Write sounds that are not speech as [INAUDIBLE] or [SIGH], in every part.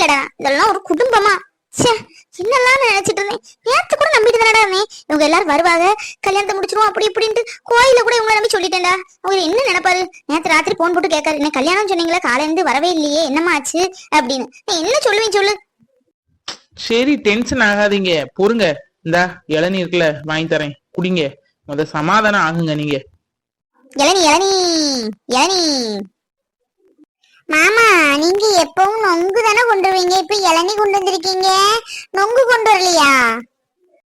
இல்லடா இதெல்லாம் ஒரு குடும்பமா? ச்சே என்னெல்லாம் நினைச்சிட்டு இருந்தேன். நேத்து கூட நம்பிட்டு தானடா இருந்தேன். இவங்க எல்லாரும் வருவாங்க கல்யாணத்தை முடிச்சிருவோம் அப்படி இப்படின்ட்டு கோயில கூட இவங்க நம்பி சொல்லிட்டேன்டா. அவர் என்ன நினைப்பாரு? நேத்து ராத்திரி போன் போட்டு கேட்காரு. என்ன கல்யாணம் சொன்னீங்களா? காலையில இருந்து வரவே இல்லையே. என்னம்மா ஆச்சு? அப்படின்னு. என்ன சொல்லுவேன் சொல்லு. சரி டென்ஷன் ஆகாதீங்க. பொறுங்க. இந்தா இளநீ இருக்குல்ல வாங்கி தரேன். குடிங்க. முத சமாதானம் ஆகுங்க நீங்க. இளநீ இளநீ இளநீ. மாமா நீங்க எப்பவும் நொங்கு தானே கொண்டு வருவீங்க? இப்ப இளநீ கொண்டு வந்திருக்கீங்க. நொங்கு கொண்டு வரலையா?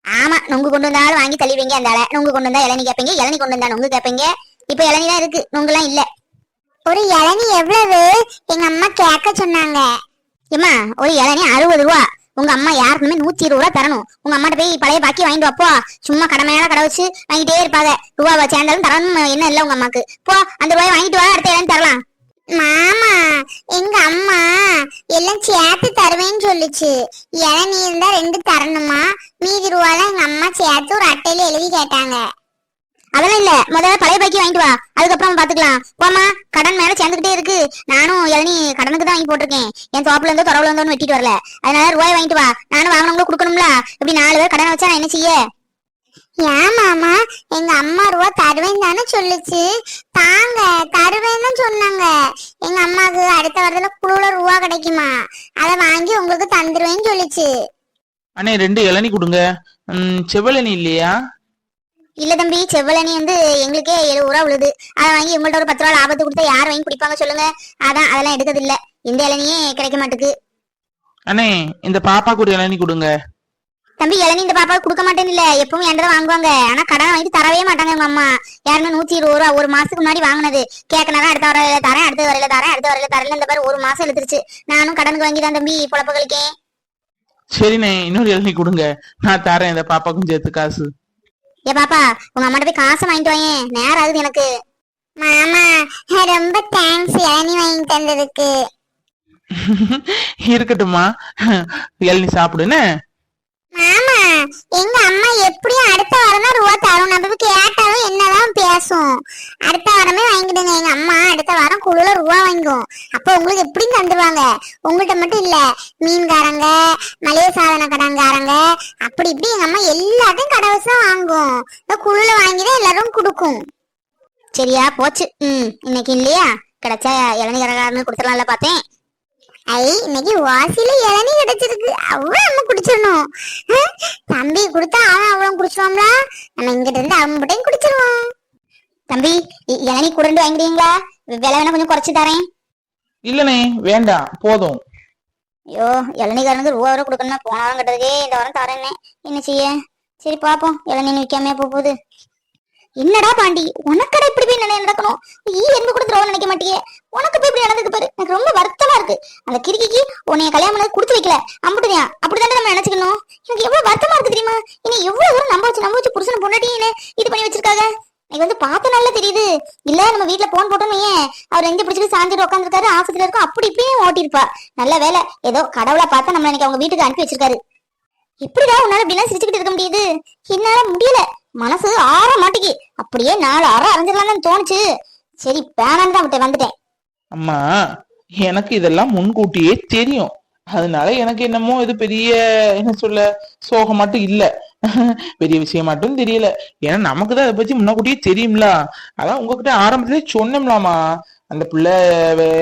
ஆமா நொங்கு கொண்டு வந்தாலும் வாங்கி தள்ளிடுவீங்க அந்த நொங்கு கொண்டு வந்தா இளநீ கேப்பீங்க இளநீ கொண்டு வந்தா நொங்கு கேப்பீங்க இப்ப இளநீ தான் இருக்கு நொங்குலாம் இல்ல. ஒரு இளநீ எவ்வளவு? எங்க அம்மா கேட்க சொன்னாங்க. ஏமா ஒரு இளநீ அறுபது ரூபா. உங்க அம்மா யாருக்குமே நூத்தி இருபது ரூபா தரணும். உங்க அம்மாட்ட போய் பழைய பாக்கி வாங்கிட்டு வாப்போ. சும்மா கடை மேல கடை வச்சு வாங்கிட்டே இருப்பாங்க. ரூபாவை சேர்ந்தாலும் தரணும் என்ன இல்ல உங்க அம்மாக்கு. போ அந்த ரூபாய் வாங்கிட்டு வா அடுத்த இடம் தரலாம். மாமா எங்க அம்மா எல்லாம் சேர்த்து தருவேன்னு சொல்லுச்சு. இளநீ இருந்தா ரெண்டு தரணுமா? மீதி ரூபாலாம் எங்க அம்மா சேர்த்து ஒரு அட்டையில எழுதி கேட்டாங்க. அதெல்லாம் இல்ல முதல்ல பழைய பாக்கி வாங்கிட்டு வா. அதுக்கப்புறம் பாத்துக்கலாம். போமா கடன் மேல சேர்ந்துகிட்டே இருக்கு. நானும் இளநீ கடனுக்கு தான் வாங்கி போட்டிருக்கேன். என் தோப்புல இருந்தோ தொரவுல இருந்தோன்னு வெட்டிட்டு வரல. அதனால ரூபாய் வாங்கிட்டு வா. நானும் வாங்கினவங்களும் கொடுக்கணும்ல. இப்படி நாலு பேர் கடனை வச்சா நான் என்ன செய்ய? ஏன் மாமா? எங்க அம்மா ரூபா தருவேன் தானே சொல்லுச்சு. தாங்க தருவேன்னு சொன்னாங்க. எங்க அம்மாக்கு அடுத்த வாரத்துல குழுல ரூபா கிடைக்குமா? அதை வாங்கி உங்களுக்கு தந்துருவேன்னு சொல்லுச்சு. அண்ணே ரெண்டு இளநீ கொடுங்க. ம், செவ்வழனி இல்லையா? இல்ல தம்பி செவ்வளனி வந்து எங்களுக்கே எழுபது ரூபா விழுது அதை வாங்கி உங்கள்ட்ட ஒரு பத்து ரூபா லாபத்து கொடுத்தா யார் வாங்கி குடிப்பாங்க சொல்லுங்க. அதான் அதெல்லாம் எடுக்கிறது இல்ல இந்த இளநியே கிடைக்க மாட்டுக்கு. அண்ணே இந்த பாப்பாக்கு ஒரு இளநீ கொடுங்க. தம்பி இளநீ இந்த பாப்பா கொடுக்க மாட்டேன்னு இல்ல எப்பவும் என்கிட்ட வாங்குவாங்க. ஆனா கடன் வாங்கிட்டு தரவே மாட்டாங்க உங்க அம்மா. யாருமே நூத்தி இருபது ரூபா ஒரு மாசத்துக்கு முன்னாடி வாங்கினது. கேட்கனா அடுத்த வரையில தரேன் அடுத்த வரையில தரேன் அடுத்த வரையில தரேன் இந்த மாதிரி ஒரு மாசம் எழுத்துருச்சு நானும் கடனுக்கு வாங்கி தான் தம்பி பொழப்புகளுக்கே. சரிண்ணே இன்னொரு இளநீ கொடுங்க. நான் தரேன் இந்த பாப்பாக்கும் சேர்த்து காசு. ஏ பாப்பா உங்க அம்மாட்ட போய் காசை வாங்கிட்டு வாங்க நேரம் ஆகுது எனக்கு. மாமா ரொம்ப தேங்க்ஸ் இளநீ வாங்கி தந்ததுக்கு. [LAUGHS] இருக்கட்டும்மா. இளநீ சாப்பிடுன்னு மாமா எங்க அம்மா எப்படியும் அடுத்த வாரம் தான் ரூபா தரும் நம்ம கேட்டாலும் என்னதான் பேசும். அடுத்த வாரமே வாங்கிடுங்க. எங்க அம்மா அடுத்த வாரம் குழுல ரூபா வாங்கும் அப்போ உங்களுக்கு எப்படியும் தந்துருவாங்க? உங்கள்ட்ட மட்டும் இல்ல. மீன்காரங்க மளிகை சாதன கடன்காரங்க அப்படி இப்படி எங்க அம்மா எல்லாத்தையும் கடை வச்சு தான் வாங்கும். இந்த குழுல வாங்கி தான் எல்லாரும் கொடுக்கும். சரியா? போச்சு. ம். இன்னைக்கு இல்லையா? கிடைச்சா இளநீ கடைக்காரனு கொடுத்துடலாம்ல பார்த்தேன். ஐ இன்னைக்கு வாசியில இளநீ கிடைச்சிருக்கு. அவ்வளவு நம்ம குடிச்சிடணும். தம்பி கொடுத்தா அவன் அவ்வளவு குடிச்சிருவான்ல. நம்ம இங்கிட்ட இருந்து அவன் மட்டும் குடிச்சிருவோம் தம்பி இளநீ குரண்டு வாங்கிடுவீங்களா? விலை வேணா கொஞ்சம் குறைச்சு தரேன். இல்லனே வேண்டாம் போதும். ஐயோ இளநீக்காரனுக்கு ரூபா வரை கொடுக்கணுமா போன வாரம் கட்டுறதுக்கே இந்த வாரம் தரேன்னே. என்ன செய்ய? சரி பாப்போம். இளநீ விற்காம போகுது. என்னடா பாண்டி உனக்கடா இப்படி போய் நடக்கணும்? நீ எந்த கூட துரோகம் நினைக்க மாட்டியே? உனக்கு போய் இப்படி நடந்துக்கு பாரு எனக்கு ரொம்ப வருத்தமா இருக்கு. அந்த கிரிக்கிக்கு உன்னைய கல்யாணம் பண்ணது கொடுத்து வைக்கல. அம்புட்டுதியா அப்படிதான் நம்ம நினைச்சுக்கணும். எனக்கு எவ்வளவு வருத்தமா இருக்கு தெரியுமா? இனி எவ்வளவு தூரம் நம்ப வச்சு நம்ப வச்சு புருஷன் பொண்டாட்டி என்ன இது பண்ணி வச்சிருக்காங்க? எனக்கு வந்து பார்த்த நல்லா தெரியுது. இல்ல நம்ம வீட்டுல போன் போட்டோம் ஏன் அவர் எங்க பிடிச்சிட்டு சாஞ்சிட்டு உட்காந்துருக்காரு ஆசத்துல இருக்கும் அப்படி இப்படியே ஓட்டிருப்பா நல்ல வேலை. ஏதோ கடவுளா பார்த்து நம்ம இன்னைக்கு அவங்க வீட்டுக்கு அனுப்பி வச்சிருக்காரு. இப்படிடா உன்னால இப்படிலாம் சிரிச்சுக்கிட்டு இருக்க முடியுது. என்னால முடியல. மனசு ஆற மாட்டேங்கி அப்படியே நாலு ஆற அரைஞ்சிடலாம்னு தோணுச்சு. சரி பேனான்னு தான் விட்டு வந்துட்டேன். அம்மா எனக்கு இதெல்லாம் முன்கூட்டியே தெரியும். அதனால எனக்கு என்னமோ இது பெரிய என்ன சொல்ல சோகம் மட்டும் இல்ல. [LAUGHS] பெரிய விஷயம் மட்டும் தெரியல. ஏன்னா நமக்கு தான் அதை பத்தி முன்னாடியே தெரியும்ல. அதான் உங்ககிட்ட ஆரம்பத்திலே சொன்னோம்லாமா அந்த பிள்ளை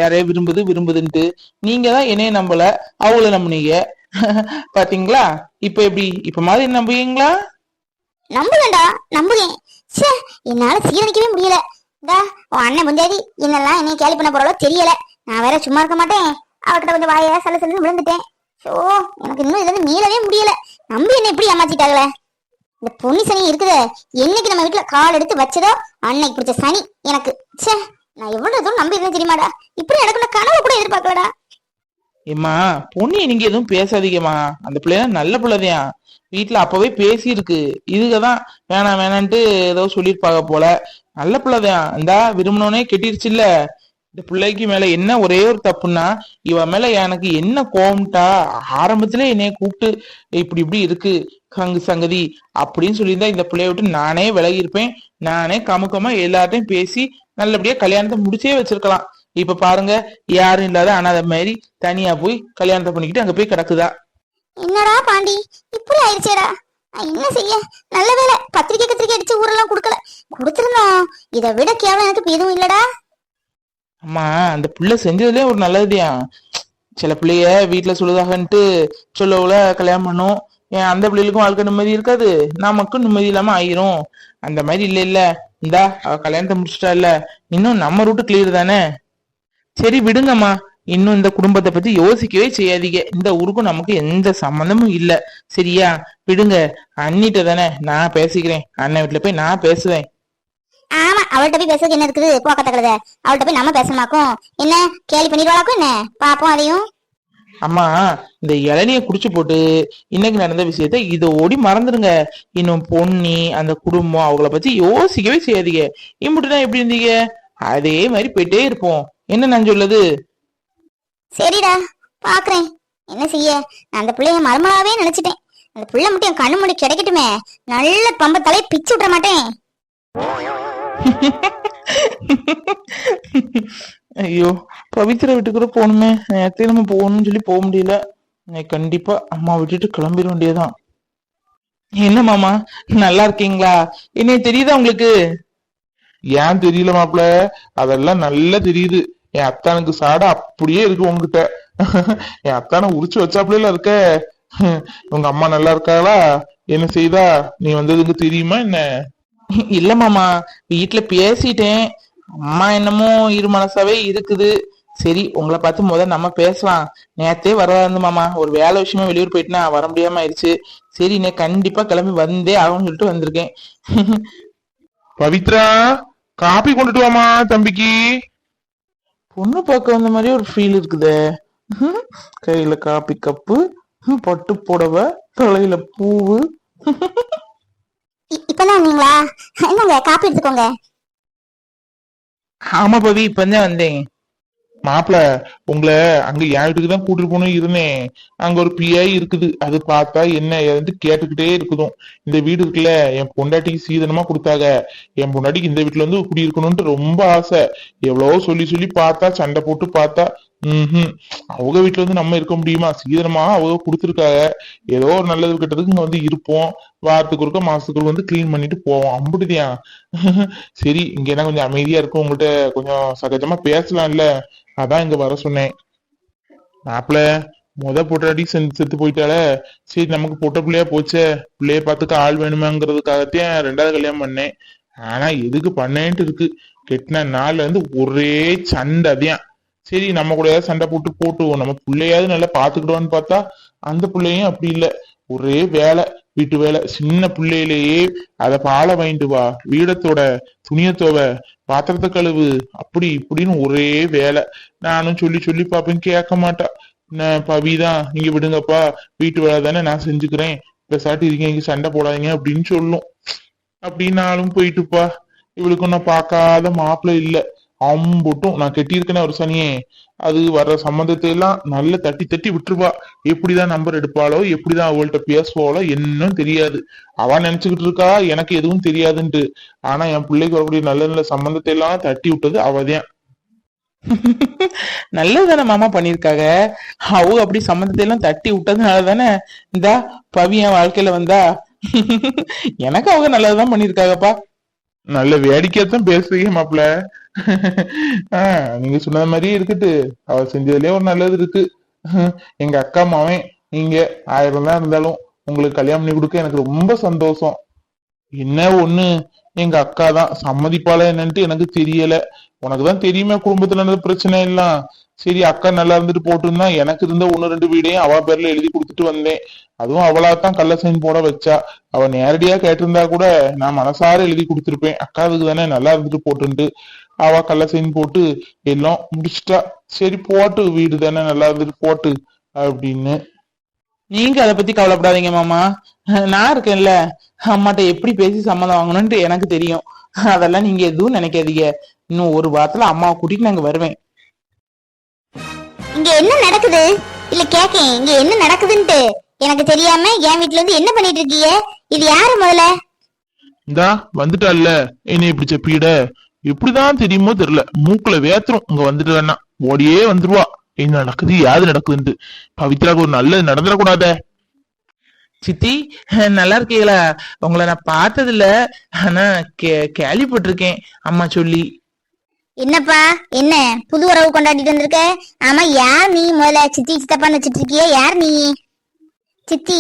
யாரைய விரும்புது விரும்புதுன்ட்டு. நீங்க தான் என்னைய நம்பல. அவங்கள நம்புனீங்க. [LAUGHS] பாத்தீங்களா? இப்ப எப்படி? இப்ப மாதிரி நம்புவீங்களா? நம்புவேண்டா நம்புவேன். என்னால சீரணிக்கவே முடியல. உன் அண்ணன் முந்தாடி என்னெல்லாம் என்னைய கேள்வி பண்ண போறாலோ தெரியல. நான் வேற சும்மா இருக்க மாட்டேன். அவகிட்ட கொஞ்சம் வாய சல சலன்னு விழுந்துட்டேன். ஸோ எனக்கு இன்னும் இதுல இருந்து மீளவே முடியல. நம்பி என்ன இப்படி ஏமாத்திட்டாங்களே. இந்த பொன்னி சனி இருக்குதே என்னைக்கு நம்ம வீட்டுல கால் எடுத்து வச்சதோ அன்னைக்கு பிடிச்ச சனி எனக்கு. ச்சே நான் எவ்வளவு தூரம் நம்பி இருந்தேன் தெரியுமாடா. இப்படி எனக்கு கனவு கூட எதிர்பார்க்கலடா. ஏம்மா பொண்ணு நீங்க எதுவும் பேசாதீங்கம்மா. அந்த பிள்ளைய நல்ல பிள்ளைதையா. வீட்டுல அப்பவே பேசியிருக்கு. இதுக்குதான் வேணாம் வேணான்ட்டு ஏதோ சொல்லியிருப்பாங்க போல. நல்ல பிள்ளைதான் இந்தா விரும்பினோனே கெட்டிருச்சுல்ல. இந்த பிள்ளைக்கு மேல என்ன ஒரே ஒரு தப்புன்னா இவ மேல எனக்கு என்ன கோவம்ட்டா ஆரம்பத்துல என்னைய கூப்பிட்டு இப்படி இப்படி இருக்கு கங்கு சங்கதி அப்படின்னு சொல்லியிருந்தா இந்த பிள்ளைய விட்டு நானே விலகி இருப்பேன் நானே கமுக்கமா எல்லார்ட்டையும் பேசி நல்லபடியா கல்யாணத்தை முடிச்சே வச்சிருக்கலாம். இப்ப பாருங்க யாரும் இல்லாத அனாதை மாதிரி தனியா போய் கல்யாணத்தை பண்ணிக்கிட்டு அங்க போய் கிடக்குதா? என்னடா பாண்டி இப்படி ஆயிடுச்சேடா. என்ன செய்ய? நல்ல வேலை பத்திரிக்கை கத்திரிக்கை அடிச்சு ஊரெல்லாம் கொடுக்கல. கொடுத்திருந்தோம். இதை விட கேவலம் எனக்கு எதுவும் இல்லடா. அம்மா அந்த பிள்ளை செஞ்சதுலயே ஒரு நல்லதுயா சில பிள்ளைய வீட்டுல சொல்லுதாகன்ட்டு சொல்லவுல கல்யாணம் பண்ணும். ஏன் அந்த பிள்ளைகளுக்கும் வாழ்க்கை நிம்மதி இருக்காது. நமக்கும் நிம்மதி இல்லாம ஆயிரும். அந்த மாதிரி இல்ல இல்ல. இந்தா அவ கல்யாணத்தை முடிச்சிட்டா இல்ல. இன்னும் நம்ம ரூட்டு கிளியர் தானே? சரி விடுங்கம்மா. இன்னும் இந்த குடும்பத்தை பத்தி யோசிக்கவே செய்யாதீங்க. இந்த ஊருக்கும் நமக்கு எந்த சம்மந்தமும் இல்ல. சரியா? விடுங்க. அண்ணிட்ட தானே நான் பேசிக்கிறேன். அண்ணன் வீட்டுல போய் நான் பேசுவேன். அவள்கிட்ட போய் பேசுறதுக்கு என்ன இருக்குது? போக்கத்த கழுத அவள்கிட்ட போய் நம்ம பேசணுமாக்கும்? என்ன? கேலி பண்ணிடுவாளாக்கும் என்ன? பாப்போம் அதையும். அம்மா இந்த இளநிய குடிச்சு போட்டு இன்னைக்கு நடந்த விஷயத்த இதோடி மறந்துடுங்க. இன்னும் பொன்னி அந்த குடும்பம் அவங்கள பத்தி யோசிக்கவே செய்யாதீங்க. இம்புட்டுனா எப்படி இருந்தீங்க? அதே மாதிரி போயிட்டே இருப்போம். என்ன நான் சொல்லுது சரிடா பாக்குறேன். என்ன செய்ய? நான் அந்த பிள்ளைய மருமலாவே நினைச்சிட்டேன். அந்த பிள்ளை மட்டும் என் கண்ணு முடி கிடைக்கட்டுமே. நல்ல பம்ப தலையை பிச்சு விட்டுற மாட்டேன். [LAUGHS] ஐயோ பவித்ரா வீட்டுக்கு கூட போகணுமே. நேரத்தை நம்ம போகணும்னு சொல்லி போக முடியல. கண்டிப்பா அம்மா விட்டுட்டு கிளம்பிட வேண்டியதுதான். என்ன மாமா நல்லா இருக்கீங்களா? என்ன தெரியுதா உங்களுக்கு? ஏன் தெரியல மாப்பிள்ள? அதெல்லாம் நல்லா தெரியுது. என் அத்தானுக்கு சாட அப்படியே இருக்கு உங்ககிட்ட. [LAUGHS] என் அத்தானை உரிச்சு வச்சாப்புல இருக்க. [LAUGHS] உங்க அம்மா நல்லா இருக்காளா? என்ன செய்தா? நீ வந்ததுக்கு தெரியுமா என்ன? இல்ல மாமா வீட்டுல பேசிட்டேன். அம்மா என்னமோ இரு மனசாவே இருக்குது. சரி உங்களை பார்த்து முத நம்ம பேசலாம். நேத்தே வராது மாமா ஒரு வேலை விஷயமா வெளியூர் போயிட்டுனா வர முடியாம ஆயிடுச்சு. சரி நீ கண்டிப்பா கிளம்பி வந்தே ஆகும்னு சொல்லிட்டு வந்திருக்கேன். பவித்ரா காப்பி கொண்டுட்டு வாமா தம்பிக்கு. பொண்ணு பார்க்க வந்த மாதிரி ஒரு ஃபீல் இருக்குதே. கையில காப்பி கப்பு பட்டு புடவை தலையில பூவு. இப்பதான் வந்தீங்களா? என்னங்க காப்பி எடுத்துக்கோங்க. ஆமா பவி இப்பதான் வந்தேன். மாப்பிள உங்களை அங்க என் வீட்டுக்கு தான் கூட்டிட்டு போகணும் இருந்தேன். அங்க ஒரு பிஐ இருக்குது. அது பார்த்தா என்ன வந்து கேட்டுக்கிட்டே இருக்குதும். இந்த வீடு இருக்குல்ல என் பொண்டாட்டிக்கு சீதனமா கொடுத்தாங்க. என் பொண்டாட்டிக்கு இந்த வீட்டுல வந்து இருக்கணும்னு ரொம்ப ஆசை. எவ்வளவோ சொல்லி சொல்லி பார்த்தா சண்டை போட்டு பார்த்தா ம் அவங்க வீட்டுல வந்து நம்ம இருக்க முடியுமா? சீதனமா அவங்க கொடுத்துருக்காங்க. ஏதோ ஒரு நல்லது கெட்டதுக்கு இங்க வந்து இருப்போம். வாரத்துக்கு ஒருக்க மாசத்துக்கு ஒருக்க வந்து க்ளீன் பண்ணிட்டு போவோம். அம்புட்டுதியா [LAUGHS] சரி இங்க என்ன கொஞ்சம் அமைதியா இருக்கும் உங்கள்கிட்ட கொஞ்சம் சகஜமா பேசலாம்ல. அதான் இங்க வர சொன்னேன். மாப்பிள முத பொட்டாடி செஞ்சு செத்து போயிட்டால சரி நமக்கு பொட்ட பிள்ளையா போச்சே. பிள்ளைய பார்த்துக்க ஆள் வேணுமாங்கிறதுக்காகத்தான் ரெண்டாவது கல்யாணம் பண்ணேன். ஆனா எதுக்கு பண்ணேன்ட்டு இருக்கு. கெட்டின நாள்ல இருந்து ஒரே சண்டை அதையான் சரி நம்ம கூட ஏதாவது சண்டை போட்டு போட்டுவோம் நம்ம பிள்ளையாவது நல்லா பாத்துக்கிடுவான்னு பார்த்தா அந்த பிள்ளையும் அப்படி இல்ல. ஒரே வேலை வீட்டு வேலை. சின்ன பிள்ளையிலேயே அத பாலை வாங்கிட்டு வா. வீடத்தோட துணியத்தோவ பாத்திரத்தை கழுவு. அப்படி இப்படின்னு ஒரே வேலை. நானும் சொல்லி சொல்லி பாப்பேன் கேட்க மாட்டா. பவிதான் நீங்க விடுங்கப்பா. வீட்டு வேலை தானே நான் செஞ்சுக்கிறேன். பெசாட்டி இருக்கீங்க. இங்க சண்டை போடாதீங்க. அப்படின்னு சொல்லும். அப்படின்னாலும் போயிட்டுப்பா. இவளுக்கும் நான் பார்க்காத மாப்பிள்ளை இல்ல. அம்புட்டும். நான் கட்டியிருக்கேனே ஒரு சனியே. அது வர்ற சம்மந்தத்தை எல்லாம் நல்ல தட்டி தட்டி விட்டுருவா. எப்படிதான் நம்பர் எடுப்பாளோ எப்படிதான் அவள்கிட்ட பேசுவாளோ என்னன்னு தெரியாது. அவ நினைச்சுக்கிட்டு இருக்கா எனக்கு எதுவும் தெரியாதுன்ட்டு. ஆனா என் பிள்ளைக்கு வரக்கூடிய நல்ல நல்ல சம்பந்தத்தை எல்லாம் தட்டி விட்டது அவதான். [LAUGHS] நல்லதானே மாமா பண்ணிருக்காங்க அவங்க அப்படி சம்மந்தத்தை எல்லாம் தட்டி விட்டதுனால தானே இந்தா பவி என் வாழ்க்கையில வந்தா. [LAUGHS] எனக்கு அவங்க நல்லதுதான் பண்ணிருக்காங்கப்பா நல்ல வேடிக்கையாத்தான் பேசுறீங்க மாப்பிள்ள. ஆஹ் நீங்க சொன்னது மாதிரியே இருக்கட்டு. அவ செஞ்சதுலயே ஒரு நல்லது இருக்கு. எங்க அக்கா மாவன் நீங்க ஆயிரம் தான் இருந்தாலும் உங்களுக்கு கல்யாணம் பண்ணி கொடுக்க எனக்கு ரொம்ப சந்தோஷம். என்ன ஒண்ணு? எங்க அக்கா தான் சம்மதிப்பாளா என்னன்ட்டு எனக்கு தெரியல. உனக்குதான் தெரியுமே குடும்பத்துல நடந்த பிரச்சனை எல்லாம். சரி அக்கா நல்லா இருந்துட்டு போட்டுன்னா எனக்கு இருந்த ஒன்னு ரெண்டு வீடையும் அவ பேர்ல எழுதி கொடுத்துட்டு வந்தேன். அதுவும் அவளா தான் கள்ள சைன் போட வச்சா. அவ நேரடியா கேட்டிருந்தா கூட நான் மனசார எழுதி கொடுத்திருப்பேன். அக்காவுக்கு தானே நல்லா இருந்துட்டு போட்டுன்ட்டு. அவ கள்ள சைன் போட்டு எல்லாம் முடிச்சிட்டா. சரி போட்டு. வீடு தானே நல்லா இருந்துட்டு போட்டு. அப்படின்னு. நீங்க அதை பத்தி கவலைப்படாதீங்க மாமா. நான் இருக்கேன்ல. அம்மாட்ட எப்படி பேசி சம்மதம் வாங்கணும்ட்டு எனக்கு தெரியும். அதெல்லாம் நீங்க எதுவும் நினைக்காதீங்க. இன்னும் ஒரு வாரத்துல அம்மாவை கூட்டிட்டு நாங்க வருவேன். இங்க என்ன நடக்குது? இல்ல கேக்கேன். இங்க என்ன நடக்குதுன்ட்டு. எனக்கு தெரியாம என் வீட்ல இருந்து என்ன பண்ணிட்டு இருக்கீங்க? இது யாரு முதல்ல? இந்தா வந்துட்டால்ல என்னைய பிடிச்ச பீட எப்படிதான் தெரியுமோ தெரியல. மூக்குல வேத்துரும். இங்க வந்துட்டு வேணா ஓடியே வந்துருவா. என்ன நடக்குது? யாது நடக்குதுன்ட்டு. பவித்ராக்கு ஒரு நல்லது நடந்துடக்கூடாதே. சித்தி நல்லா இருக்கீங்களா? உங்களை நான் பார்த்தது இல்ல ஆனா கே கேள்விப்பட்டிருக்கேன். அம்மா சொல்லி. என்னப்பா? என்ன? புது உறவு கொண்டாடிட்டு வந்திருக்க? ஆமா யார் நீ முதல்ல? சித்தி சித்தப்பான்னு வச்சிட்டு இருக்கிய யார் நீ? சித்தி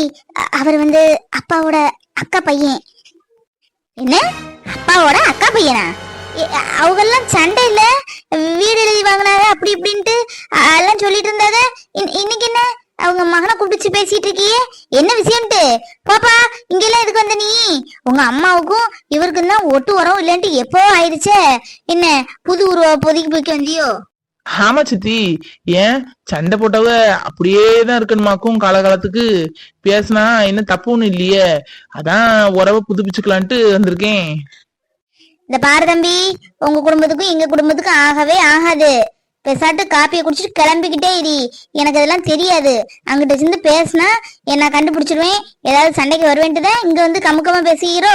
அவர் வந்து அப்பாவோட அக்கா பையன். என்ன? அப்பாவோட அக்கா பையனா? அவங்க எல்லாம் சண்டை இல்ல? வீடு எழுதி வாங்கினாரு அப்படி இப்படின்ட்டு எல்லாம் சொல்லிட்டு இருந்தாங்க. இன்- இன்னைக்கு என்ன? அவங்க மகனை கூப்பிட்டு பேசிட்டு இருக்கியே? என்ன விஷயம்ட்டு? பாப்பா இங்க எல்லாம் எதுக்கு வந்த நீ? உங்க அம்மாவுக்கும் இவருக்கும் தான் ஒட்டு உரம் இல்லன்ட்டு எப்போ ஆயிடுச்சே? என்ன புது உருவ பொதுக்கி போய்க்கு வந்தியோ? ஆமா சித்தி. ஏன்? சண்டை போட்டவ அப்படியே தான் இருக்கணுமாக்கும் காலகாலத்துக்கு. பேசினா என்ன தப்பு ஒண்ணும் இல்லையே. அதான் உறவை புதுப்பிச்சுக்கலான்ட்டு வந்திருக்கேன். இந்த பாரு தம்பி உங்க குடும்பத்துக்கும் எங்க குடும்பத்துக்கும் ஆகவே ஆகாது. பெசாட்டு காப்பியை குடிச்சிட்டு கிளம்பிக்கிட்டே இரு. எனக்கு அதெல்லாம் தெரியாது. அங்கிட்ட இருந்து பேசினா என்ன கண்டுபிடிச்சிருவேன். ஏதாவது சண்டைக்கு வருவேன்ட்டு தான் இங்க வந்து கமுக்கமா பேசுகிறோ?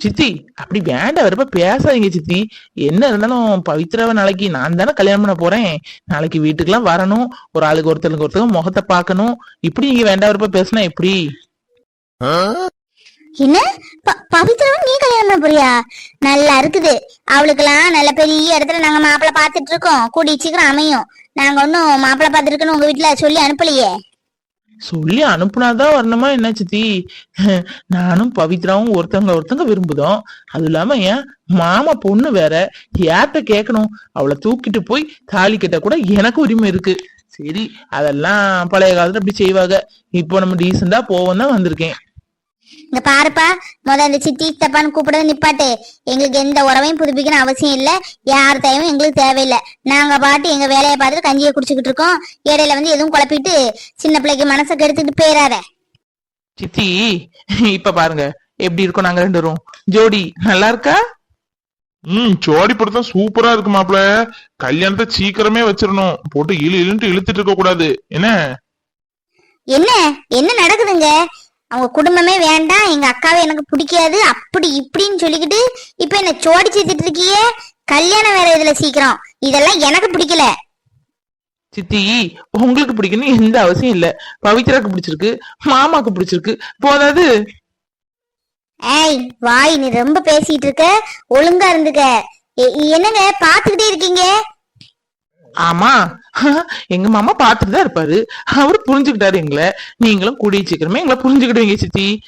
சித்தி அப்படி வேண்டாம் வரப்ப பேசாதீங்க சித்தி. என்ன இருந்தாலும் பவித்ராவை நாளைக்கு நான் தானே கல்யாணம் பண்ண போறேன். நாளைக்கு வீட்டுக்கெல்லாம் வரணும். ஒரு ஆளுக்கு ஒருத்தருக்கு ஒருத்தருக்கு முகத்தை பார்க்கணும். இப்படி நீங்க வேண்டாம் வரப்ப பேசினா எப்படி? என்ன? ப- பவித்ராவும் நீ கல்யாணம் புரியா நல்லா இருக்குது. அவளுக்கெல்லாம் நல்ல பெரிய இடத்துல நாங்க மாப்பிள்ள பார்த்துட்டு இருக்கோம் கூடி சீக்கிரம் அமையும். நாங்க ஒன்னும் மாப்பிள்ள பாத்துருக்குன்னு உங்க வீட்டுல சொல்லி அனுப்பலையே. சொல்லி அனுப்புனாதான் வரணுமா என்ன சித்தி? நானும் பவித்ராவும் ஒருத்தவங்க ஒருத்தங்க விரும்புதோம். அது இல்லாம ஏன் மாமா பொண்ணு வேற. யார்கிட்ட கேட்கணும்? அவளை தூக்கிட்டு போய் தாலி கிட்ட கூட எனக்கு உரிமை இருக்கு. சரி அதெல்லாம் பழைய காலத்துல அப்படி செய்வாங்க. இப்போ நம்ம டீசெண்டா போவோம் தான் வந்திருக்கேன். இங்க பாருப்பா முத இந்த சித்தி சித்தப்பான்னு கூப்பிடுறது நிப்பாட்டு. எங்களுக்கு எந்த உறவையும் புதுப்பிக்கணும் அவசியம் இல்ல. யார் தேவையும் எங்களுக்கு தேவையில்லை. நாங்க பாட்டு எங்க வேலையை பார்த்துட்டு கஞ்சியை குடிச்சுக்கிட்டு இருக்கோம். இடையில வந்து எதுவும் குழப்பிட்டு சின்ன பிள்ளைக்கு மனசை கெடுத்துட்டு போயிடாத சித்தி இப்ப பாருங்க. எப்படி இருக்கோம் நாங்க ரெண்டு பேரும்? ஜோடி நல்லா இருக்கா? ம் ஜோடி படத்தான் சூப்பரா இருக்கு மாப்ள கல்யாணத்தை சீக்கிரமே வச்சிடணும். போட்டு இழு இழுன்ட்டு இழுத்துட்டு இருக்க கூடாது என்ன? என்ன? என்ன நடக்குதுங்க? அவங்க குடும்பமே வேண்டாம் எங்க அக்காவை எனக்கு பிடிக்காது அப்படி இப்படின்னு சொல்லிக்கிட்டு இப்ப என்ன சோடி சேர்த்துட்டு இருக்கியே கல்யாணம் வேற இதுல சீக்கிரம். இதெல்லாம் எனக்கு பிடிக்கல. சித்தி உங்களுக்கு பிடிக்கணும் எந்த அவசியம் இல்ல. பவித்ராக்கு பிடிச்சிருக்கு மாமாக்கு பிடிச்சிருக்கு. போதாது ஏய் வாய் நீ ரொம்ப பேசிட்டு இருக்க. ஒழுங்கா இருந்துக்க. என்னங்க பாத்துக்கிட்டே இருக்கீங்க? ஆமா. எங்க மாமா பாத்துட்டு தான் இருப்பாரு. அவரு புரிஞ்சுக்கிட்டாரு எங்களை. நீங்களும் கூடிய சீக்கிரமே எங்களை புரிஞ்சுக்கிடுவீங்க சித்தி.